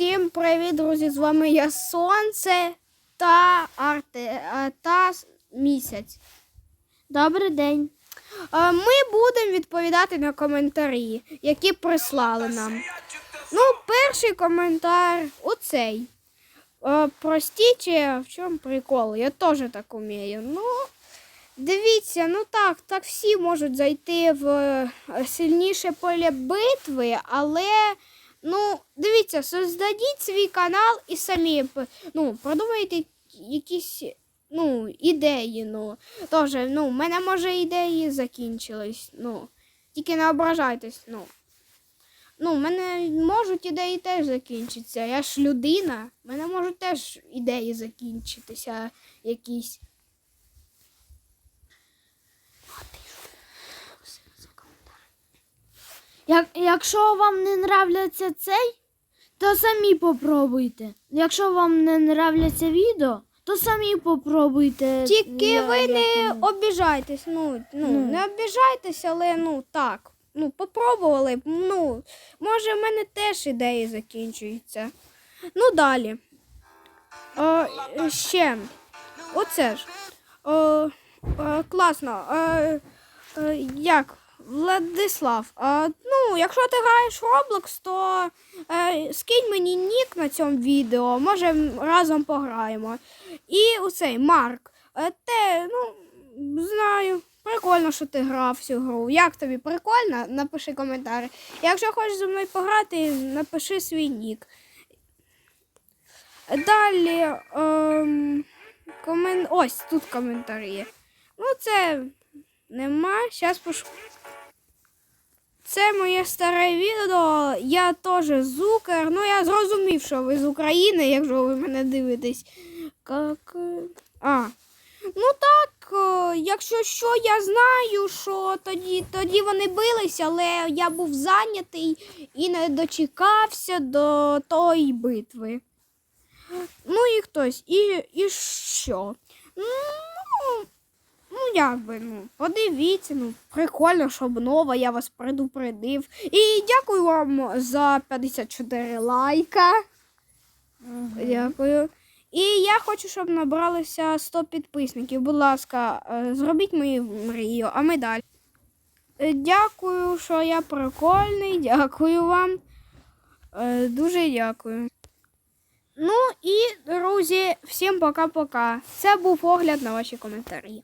Всім привіт, друзі! З вами я Сонце та Арте е, та місяць. Добрий день. Е, Ми будемо відповідати на коментарі, які прислали нам. Ну, перший коментар оцей. Е, Простіть, в чому прикол? Я теж так умію. Ну, дивіться, ну так, так всі можуть зайти в сильніше поле битви, але. Ну, дивіться, создадіть свій канал і самі ну, продумайте якісь ну, ідеї. Ну. Тоже, ну, в мене може ідеї закінчились. Ну, тільки не ображайтесь. Ну. Ну, в мене можуть ідеї теж закінчитися. Я ж людина, в мене можуть теж ідеї закінчитися якісь. Як, якщо вам не нравляться цей, то самі попробуйте. Якщо вам не нравляться відео, то самі попробуйте. Тільки Я- ви не воно. обіжайтесь. Ну, ну, Ну. не обіжайтесь, але ну так. Ну, попробували. б, Ну, може, в мене теж ідеї закінчуються. Ну, далі. О, ще. Оце ж. О, о, класно. Е, е, як? Владислав, е, ну, якщо ти граєш в Roblox, то е, скинь мені нік на цьому відео, може разом пограємо. І оцей Марк. Е, те, ну, знаю. Прикольно, що ти грав цю гру. Як тобі прикольно? Напиши коментар. Якщо хочеш зі мною пограти, напиши свій нік. Далі. Ем, комен... Ось тут коментарі. Ну, це нема. Зараз пош... Це моє старе відео. Я теж зукер. Ну, я зрозумів, що ви з України, якщо ви мене дивитесь. Как... е, А. Ну так, е, якщо що, я знаю, що тоді, тоді вони билися, але я був зайнятий і не дочекався до тої битви. Ну і хтось, і, і що? Ну, ну як би, ну, подивіться, ну, прикольно, щоб нова, я вас предупредив. І дякую вам за 54 лайка. Дякую. І я хочу, щоб набралося 100 підписників. Будь ласка, е, зробіть мою мрію, а ми далі. Е, Дякую, що я прикольний. Дякую вам. Е, Дуже дякую. Ну і, друзі, всім пока-пока. Це був огляд на ваші коментарі.